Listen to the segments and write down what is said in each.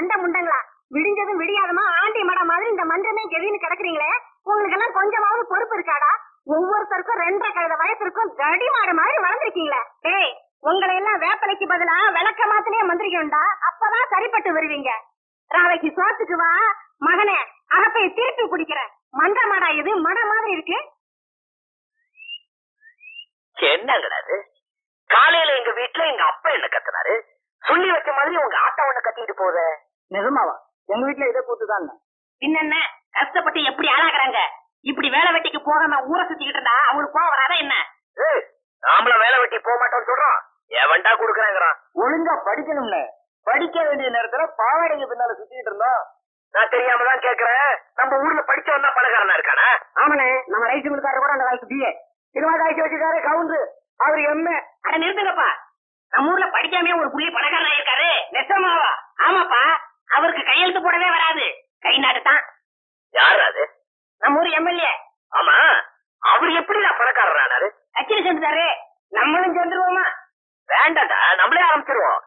கண்ட முண்டங்களா? விடிஞ்சதும் விடியாதமா ஆண்டி மட மாதிரி இந்த மன்றமே கெதின்னு கிடக்குறீங்களே? உங்களுக்கு எல்லாம் கொஞ்சமாவது பொறுப்பு இருக்காடா? ஒவ்வொருத்தருக்கும் ரெண்டரை கழுத வயசுக்கும் தடி மாடு மாதிரி வளர்ந்துருக்கீங்களே. டேய் உங்களை எல்லாம் வேப்பலைக்கு பதிலா விளக்க மாத்திலே மந்திரிக்கணும்டா. அப்பதான் சரிப்பட்டு வருவீங்க. ராவைக்கு சோத்துக்கு வா. மகனே அகப்பை திருப்பி குடிக்கிறேன். மன்ற மாடா இது? மட மாதிரி இருக்கு. என்னங்கடாது காலையில எங்க வீட்டுல எங்க அப்பா என்ன கத்துனாரு? சொல்லி வச்ச மாதிரி உங்க ஆட்டா ஒண்ணு கத்திட்டு போகுது நிஜமாவா? எங்க வீட்டுல இதே கூத்துதான் பின்னென்ன? கஷ்டப்பட்டு எப்படி ஆளாக்குறாங்க? இப்படி வேலை வெட்டிக்கு போகாம ஊரை சுத்திக்கிட்டு இருந்தா அவங்களுக்கு போக வராதா என்ன? நாமள வேலை வெட்டி போக மாட்டோம்னு சொல்றோம். எவன்டா குடுக்கறாங்கிறான். ஒழுங்கா படிக்கணும்னு. படிக்க வேண்டிய நேரத்துல பாவாடைங்க பின்னால சுத்திட்டு இருந்தோம். நான் தெரியாம தான் கேக்குறேன். நம்ம ஊர்ல படிச்சவன் தான் பணக்காரனா இருக்கானா? ஆமாண்ணே நம்ம ரைஸ் மில்காரர் கூட அந்த காலத்து பிஏ திருவாத ஆக்கி வச்சிருக்காரு கவுண்டர். அவர் எம்ஏ அட நிறுத்துங்கப்பா. நம்ம ஊர்ல படிக்காம ஒரு புள்ளி பணக்காரனா இருக்காரு நெசமாவா? ஆமாப்பா. அவருக்கு கையெழுத்து போடவே வராது. கை நாட்டு தான் யாரு அது? நம்ம ஊர் எம்எல்ஏ. ஆமா. அவர் எப்படி நான் பணக்காரரானாரு கட்சியில சேர்ந்துட்டாரு நம்மளும் சேர்ந்துருவோமா? வேண்டாம்டா நம்மளே ஆரம்பிச்சிருவோம்.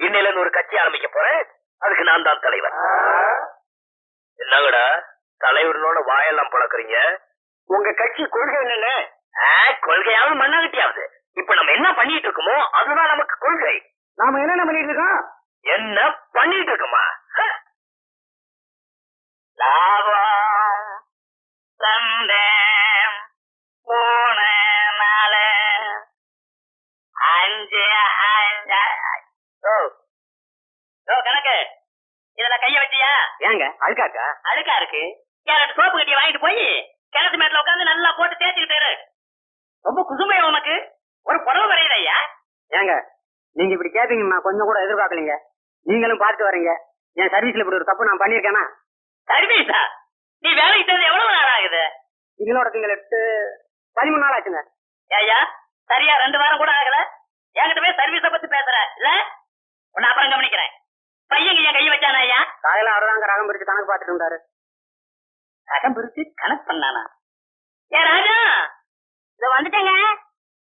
இன்னையில ஒரு கட்சி ஆரம்பிக்க போறேன். அதுக்கு நான் தான் தலைவர். என்னங்கடா தலைவர்களோட வாயெல்லாம் பழக்கறீங்க? உங்க கட்சி கொள்கை என்னன்னு? கொள்கையாவது மண்ணாகட்டியாவது இப்ப நம்ம என்ன பண்ணிட்டு இருக்கோமோ அதுதான் நமக்கு கொள்கை. நாம என்னென்ன பண்ணிட்டு இருக்கோம்? என்ன பண்ணிட்டு இருக்கோமா! லாபம் சந்தேம் மூணு நாலு. அஞ்சு அஞ்சு. ஓ. ஓ கணக்கு. இதுல கைய வச்சியா? ஏங்க அழுக்காக்கா அழுக்கா இருக்கு. கேரட் சோப்பு கட்டி வாங்கிட்டு போய் கிணத்து மேட்ல உட்காந்து நல்லா போட்டு தேய்ச்சிக்கிட்டு. ரொம்ப குசுமையா உனக்கு. ஒரு புடவை வரையுது ஐயா. ஏங்க நீங்க இப்படி கேப்பீங்கம்மா கொஞ்சம் கூட எதிர்பார்க்கலீங்க. நீங்களும் பார்த்து வரீங்க. என் சர்வீஸ்ல இப்படி ஒரு தப்பு நான் பண்ணிருக்கேனா சர்வீஸா நீ வேலைக்கு சேர்ந்து எவ்வளவு நேரம் ஆகுது? திங்களோட திங்கள் எட்டு பதிமூணு நாள் ஆச்சுங்க. ஐயா சரியா ரெண்டு வாரம் கூட ஆகல. என்கிட்ட போய் சர்வீஸ பத்தி பேசுற. இல்ல? உன்னை அப்புறம் கவனிக்கிறேன். பையன் என் கையை வச்சானா ஐயா? காலையில அவர்தாங்க ரகம் பிடிச்சு கணக்கு பார்த்துட்டு இருந்தாரு. ரகம் பிரிச்சு கணக்கு பண்ணானா? ஏ ராஜா இத வந்துட்டேங்க.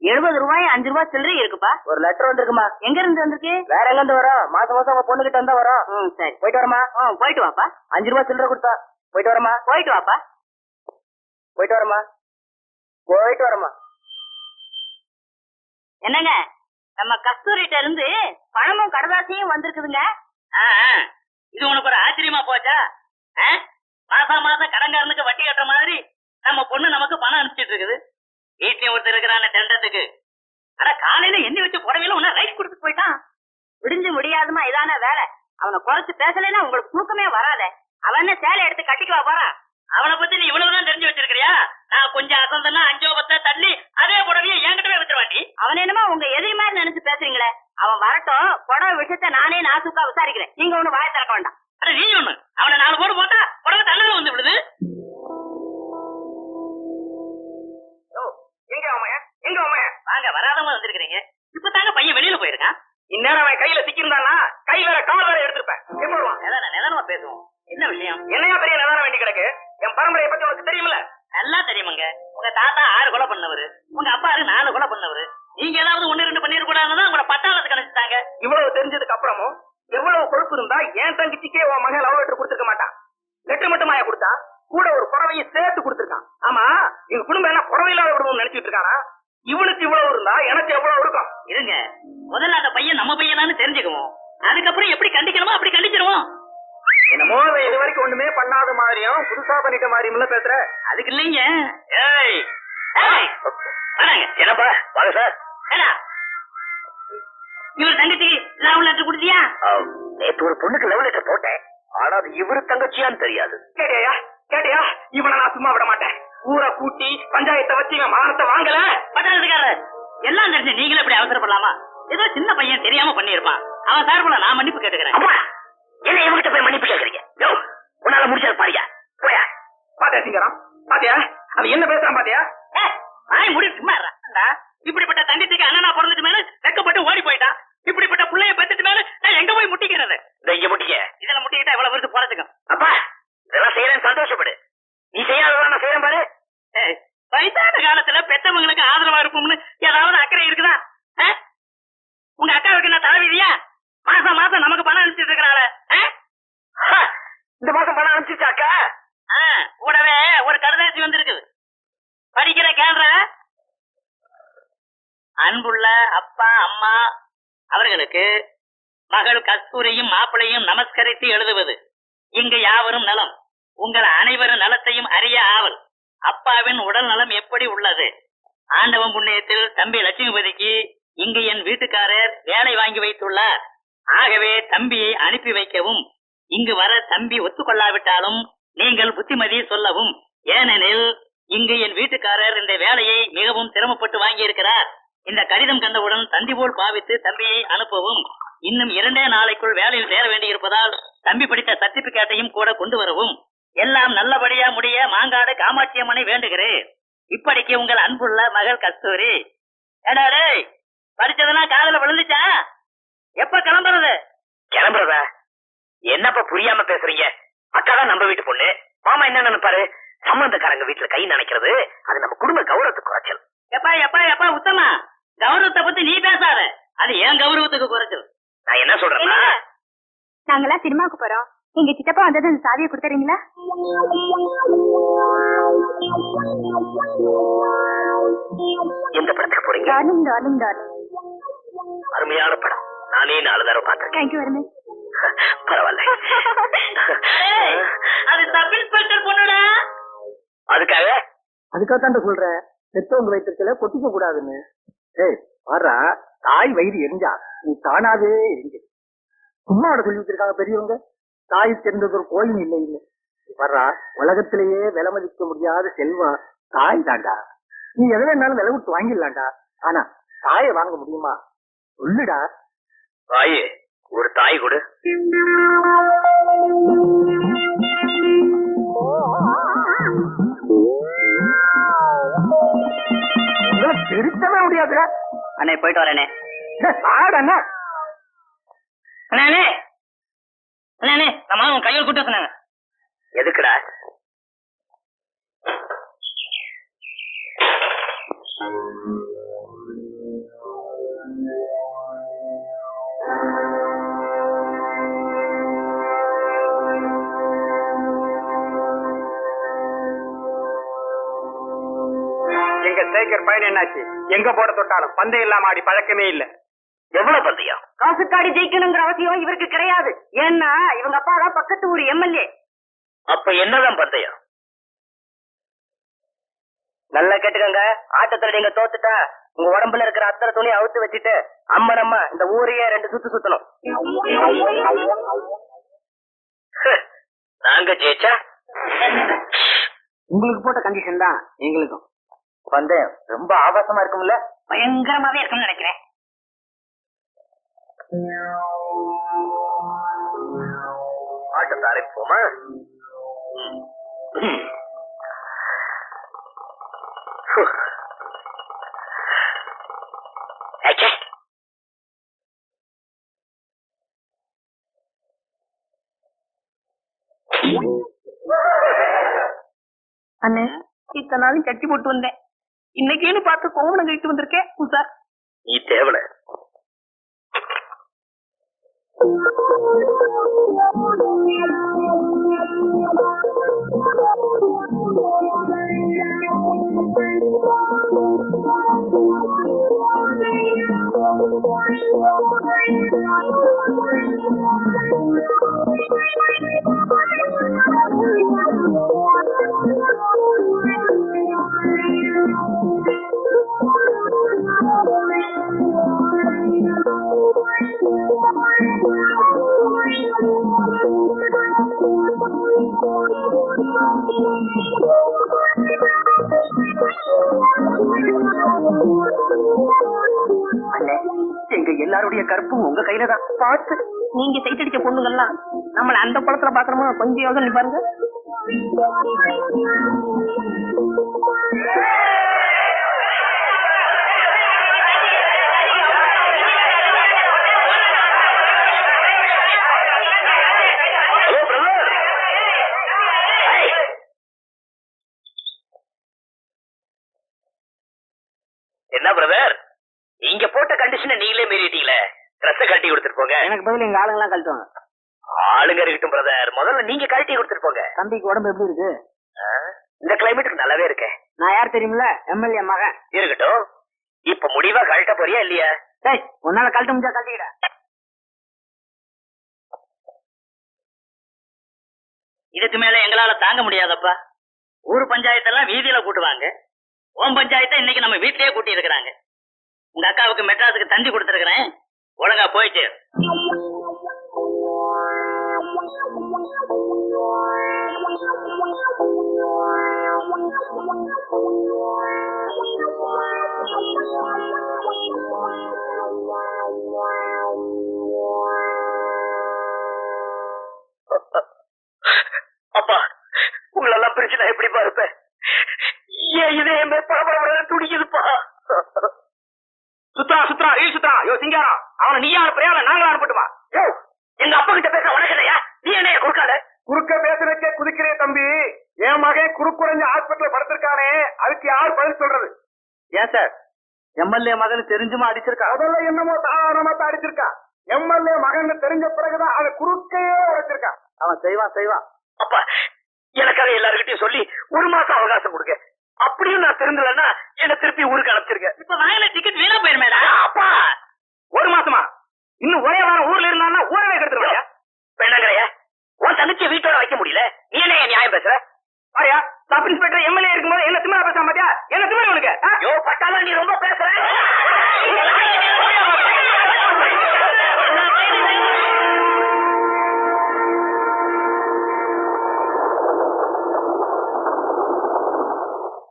எழுபது ரூபாய் அஞ்சு ரூபாய் சில்லறை இருக்குப்பா. ஒரு லெட்டர் வந்திருக்குமா? எங்க இருந்து வந்திருக்கு? வேற எங்க இருந்து வரோம் மாசம் மாசம் உங்க பொண்ணு கிட்ட இருந்தா வரோம் ம் சரி. போயிட்டு வரமா ம் போயிட்டு வாப்பா. அஞ்சு ரூபாய் சில்லறை கொடுத்தா. போயிட்டு வரமா போயிட்டு வாப்பா. போயிட்டு வரமா போயிட்டு வரமா என்னங்க நம்ம கஸ்தூரிட்ட இருந்து பணமும் கடதாசியும் வந்திருக்குதுங்க. ஆ, ஆ. இது உனக்கு ஒரு ஆச்சரியமா போச்சா? ஆ? மாசம் மாசம் கடன்காரனுக்கு வட்டி கட்டுற மாதிரி நம்ம பொண்ணு நமக்கு பணம் அனுப்பிச்சிட்டு இருக்குது. வீட்லயும் ஒருத்தர் இருக்கிறான் தண்டத்துக்கு ஆனா காலையில எண்ணி வச்சு புடவையில உன்ன ரைஸ் கொடுத்து போயிட்டான். விடிஞ்சு முடியாதுமா இதான வேலை. அவனை குறைச்சு பேசலைன்னா உங்களுக்கு தூக்கமே வராத. அவன் சேலை எடுத்து கட்டிக்குவா போறான் அவனை பத்தி நீ இவ்வளவுதான் தெரிஞ்சு வச்சிருக்கிறியா? நான் கொஞ்சம் அசந்தனா அஞ்சோ பத்த தள்ளி அதே புடவையை என்கிட்டவே வித்துருவாண்டி அவன் என்னமா உங்க எதிரி மாதிரி நினைச்சு பேசுறீங்களே. அவன் வரட்டும் புடவை விஷயத்த நானே நாசுக்கா விசாரிக்கிறேன். நீங்க ஒண்ணு வாய திறக்க வேண்டாம். அட நீ ஒண்ணு. அவனை நாலு போடு போட்டா புடவை தள்ளல வந்து விடுது இந்நேரம் அவன் கையில சிக்கியிருந்தானா கை வேற கால் வேற எடுத்திருப்பேன். நிதானமா பேசுவோம். என்ன விஷயம்? என்னையா பெரிய நிதானம் வேண்டி கிடக்கு? என் பரம்பரையை பத்தி உனக்கு தெரியுமில்ல? நல்லா தெரியுமாங்க. உங்க தாத்தா ஆறு கொலை பண்ணவரு. உங்க அப்பா நாலு கொலை பண்ணவரு. நீங்க ஏதாவது ஒண்ணு ரெண்டு பண்ணிருக்கூடாதுன்னு உங்களை பட்டாளத்துக்கு அனுப்பிச்சிட்டாங்க இவ்வளவு தெரிஞ்சதுக்கு அப்புறமும் எவ்வளவு கொழுப்பு இருந்தா என் தங்கச்சிக்கே உன் மகன் லவ் லெட்டர் கொடுத்துருக்க மாட்டான். லெட்டர் மட்டுமாயா கொடுத்தா? கூட ஒரு புடவையும் சேர்த்து கொடுத்துருக்கான். ஆமா எங்க குடும்பம் என்ன புடவை இல்லாத குடும்பம் நினைச்சிட்டு இருக்கானா? இவனுக்கு இவ்வளவு இருந்தா எனக்கு எவ்வளவு இருக்கும்? இருங்க. முதல்ல அந்த பையன் நம்ம பையனான்னு தெரிஞ்சுக்குவோம். அதுக்கப்புறம் எப்படி கண்டிக்கணுமோ அப்படி கண்டிச்சிருவோம். என்னமோ இது வரைக்கும் ஒண்ணுமே பண்ணாத மாதிரியும் புதுசா பண்ணிட்ட மாதிரியும் பேசுற. அதுக்கு இல்லைங்க. ஏய்! என்னப்பா? வாங்க சார். இவர் தங்கச்சிக்கு லவ் லெட்டர் கொடுத்தியா? நேத்து ஒரு பொண்ணுக்கு லவ் லெட்டர் போட்டேன். ஆனா அது இவரு தங்கச்சியான்னு தெரியாது. கேட்டியா? கேட்டியா? இவனை நான் சும்மா விட மாட்டேன். ஊரை கூட்டி பஞ்சாயத்தை வச்சு இவன் மானத்தை வாங்கல. பட்டாளத்துக்காரர் எல்லாம் தெரிஞ்சு நீங்களே இப்படி அவசரப்படலாமா? ஏதோ சின்ன பையன் தெரியாம பண்ணியிருப்பான். அவன் சார்பில் நான் மன்னிப்பு கேட்டுக்கிறேன். என்ன இவங்கிட்ட போய் மன்னிப்பு கேக்குறீங்க யோ உன்னால முடிச்சது பாரியா போயா. பாத்தியா சிங்கரம்? பாத்தியா? அவன் என்ன பேசுறான் பாத்தியா? ஏய், வாய் மூடி சும்மா இப்படிப்பட்ட தங்கச்சிக்கு அண்ணனா பிறந்துட்டு மேல வெக்கப்பட்டு ஓடி போயிட்டான். இப்படிப்பட்ட புள்ளைய பெத்துட்டு மேல நான் எங்க போய் முட்டிக்கிறது? இங்க முட்டிக்க. இதுல முட்டிக்கிட்டா இவ்வளவு விருது போறதுக்கும் அப்பா பெத்தவங்களுக்கு ஆதரவா இருக்கும்னு ஏதாவது அக்கறை இருக்குதா? உங்க அக்காவுக்கு என்ன தலைவிதியா? மாசம் மாசம் நமக்கு பணம் அனுப்பிச்சிட்டு இருக்கிறாள். இந்த மாசம் பணம் அனுப்பிச்சிச்சா அக்கா? கூடவே ஒரு கடுதாசி வந்திருக்குது படிக்கிற கேள்ற? அன்புள்ள அப்பா அம்மா அவர்களுக்கு மகள் கஸ்தூரியும் மாப்பிளையும் நமஸ்கரித்து எழுதுவது. இங்கு யாவரும் நலம். உங்கள் அனைவரும் நலத்தையும் அறிய ஆவல். அப்பாவின் உடல் நலம் எப்படி உள்ளது? ஆண்டவன் புண்ணியத்தில் தம்பி லட்சுமிபதிக்கு இங்கு என் வீட்டுக்காரர் வேலை வாங்கி வைத்துள்ளார். ஆகவே தம்பியை அனுப்பி வைக்கவும். இங்கு வர தம்பி ஒத்துக்கொள்ளாவிட்டாலும் நீங்கள் புத்திமதி சொல்லவும். ஏனெனில் இங்கு என் வீட்டுக்காரர் இந்த வேலையை மிகவும் சிரமப்பட்டு வாங்கியிருக்கிறார். இந்த கடிதம் கண்டவுடன் தந்தி போல் பாவித்து தம்பியை அனுப்பவும். இன்னும் இரண்டே நாளைக்குள் வேலையில் சேர வேண்டியிருப்பதால் தம்பி படித்த சர்டிபிகேட்டையும் கூட கொண்டு வரவும். எல்லாம் நல்லபடியா முடிய மாங்காடு காமாட்சி அம்மனை வேண்டுகிறேன். இப்படிக்கு உங்கள் அன்புள்ள மகள் கஸ்தூரி. ஏடா டேய் படிச்சதெல்லாம் காதல விழுந்துச்சா? எப்ப கிளம்புறது? கிளம்புறதா? என்னப்பா புரியாம பேசுறீங்க? அக்கா தான் நம்ம வீட்டு பொண்ணு. மாமா என்ன நினைப்பாரு? சம்பந்தக்காரங்க வீட்டுல கை நினைக்கிறது அது நம்ம குடும்ப கௌரவத்துக்கு குறைச்சல். எப்பா எப்பா எப்பா உத்தமா? கௌரவத்தை பத்தி நீ பேசாத. அது ஏன் கௌரவத்துக்கு குறைச்சல். நான் என்ன சொல்றேன்னா நாங்கெல்லாம் சினிமாவுக்கு போறோம். எங்க சித்தப்பா வந்தது அந்த சாவியை கொடுத்துறீங்களா எந்த படத்துக்கு போறீங்க? டார்லிங் டார்லிங் டார்லிங் அருமையான படம். நானே நாலு தடவை பார்த்திருக்கேன். தேங்க்யூ வெரி மச் பரவாயில்ல. அது சப் இன்ஸ்பெக்டர் பொண்ணுடா? அதுக்காக? அதுக்காகத்தான் சொல்றேன் பெத்தவங்க வயிற்றுல கொட்டிக்க கூடாதுன்னு. ஏய் பாரா தாய் வயிறு எரிஞ்சா நீ தானாவே எரிஞ்சு சும்மாவோட சொல்லி வச்சிருக்காங்க பெரியவங்க. தாய் ஒரு கோயில் இல்லை இல்லை வர்றா உலகத்திலேயே விலை மதிக்க முடியாத செல்வம் தாய் தாண்டா. நீ எதை வேணாலும் விலை விட்டு வாங்கிடலாம்டா. ஆனா தாயை வாங்க முடியுமா? சொல்லுடா. தாயே ஒரு தாய் கொடு. திருத்தவே முடியாதுடா. அண்ணே போயிட்டு வரேனே. பாடண்ணா அண்ணே அண்ணே. அண்ணே நம்ம அவன் கையில் கூட்ட சொன்னாங்க. எதுக்குடா? எங்க சேகர் பயன் என்னாச்சு? எங்க போட தொட்டாலும் பந்தயம் இல்லாம ஆடி பழக்கமே இல்ல. எவ்வளவு பந்தயம்? காசுக்காடி ஜெயிக்கணுங்கிற அவசியம் இவருக்கு கிடையாது. ஏன்னா இவங்க அப்பா தான் பக்கத்து ஊர் எம்எல்ஏ. அப்ப என்னதான் பந்தயம்? நல்லா கேட்டுக்கங்க. ஆட்டத்துல நீங்க தோத்துட்டா உங்க உடம்புல இருக்கிற அத்தனை துணி அவுத்து வச்சுட்டு அம்மா இந்த ஊரையே ரெண்டு சுத்து சுத்தணும். நாங்க ஜெயிச்சா? உங்களுக்கு போட்ட கண்டிஷன் தான் எங்களுக்கும். பந்தயம் ரொம்ப ஆபாசமா இருக்கும்ல? பயங்கரமாவே இருக்கும்னு நினைக்கிறேன். ஆட்டத்தை ஆரம்பிப்போமா ம். ஹு. அச்சே. அண்ணே இத்தனை நாளும் கட்டி போட்டு வந்தேன் இன்னைக்கேன்னு பார்த்து கோவணம் கழித்து வந்திருக்கேன் சார் நீ தேவல அண்ணே எங்க எல்லாருடைய கற்பும் உங்க கையில தான். பார்த்து நீங்க சைத்தடிச்ச பொண்ணுங்கள்லாம் நம்மள அந்த படத்துல பாக்குறோமா கொஞ்சம் யோசனை பாருங்க ஹலோ பிரதர் என்ன பிரதர் நீங்க போட்ட கண்டிஷனை நீங்களே மீறிட்டீங்களே ட்ரெஸ்ஸை கழட்டி கொடுத்துட்டு போங்க. எனக்கு பதில் எங்க ஆளுங்க எல்லாம் கழட்டுவாங்க. ஆளுங்க இருக்கட்டும் பிரதர் முதல்ல நீங்க கழட்டி கொடுத்துட்டு போங்க. தம்பிக்கு உடம்பு எப்படி இருக்கு? இந்த கிளைமேட்டுக்கு நல்லாவே இருக்கே. நான் யார் தெரியுமில்ல? எம்எல்ஏ மகன். இருக்கட்டும். இப்ப முடிவா கழட்ட போறியா இல்லையா? டேய் உன்னால கழட்ட முடிஞ்சா கழட்டிக்கிட. இதுக்கு மேல எங்களால தாங்க முடியாதப்பா. ஊர் பஞ்சாயத்தெல்லாம் வீதியில கூட்டுவாங்க. ஓம் பஞ்சாயத்தை இன்னைக்கு நம்ம வீட்லயே கூட்டி இருக்கிறாங்க உங்க அக்காவுக்கு மெட்ராஸுக்கு தந்தி கொடுத்துருக்கிறேன். ஒழுங்கா போயிட்டு அப்பா சொல்றது? ஏன் சார்? எம்எல்ஏ மகன் தெரிஞ்சுமா அடிச்சிருக்கா? அதெல்லாம் என்னமோ தான் அடிச்சிருக்கா. எம்எல்ஏ மகன் தெரிஞ்ச பிறகுதான் அதை குறுக்கையே உடைச்சிருக்கான் அவன் செய்வான் செய்வான். அப்பா எனக்காக எல்லாருக்கிட்டையும் சொல்லி ஒரு மாசம் அவகாசம் கொடுங்க. அப்படியும் நான் திருந்தலன்னா என்ன திருப்பி ஊருக்கு அனுப்பிச்சிருங்க. இப்ப வாங்கின டிக்கெட் வீணா போயிருமேடா? அப்பா! ஒரு மாசமா? இன்னும் ஒரே வாரம் ஊர்ல இருந்தான்னா ஊரவே கெடுத்துருவாயா பெண்ணங்களையா உன் தங்கச்சியை வீட்டோட வைக்க முடியல. நீ என்ன நியாயம் பேசுற? பாரியா சப் இன்ஸ்பெக்டர் எம்எல்ஏ இருக்கும்போது என்ன திமிரா பேச மாட்டியா என்ன திமிரா உனக்கு யோ பட்டாளா நீ ரொம்ப பேசுற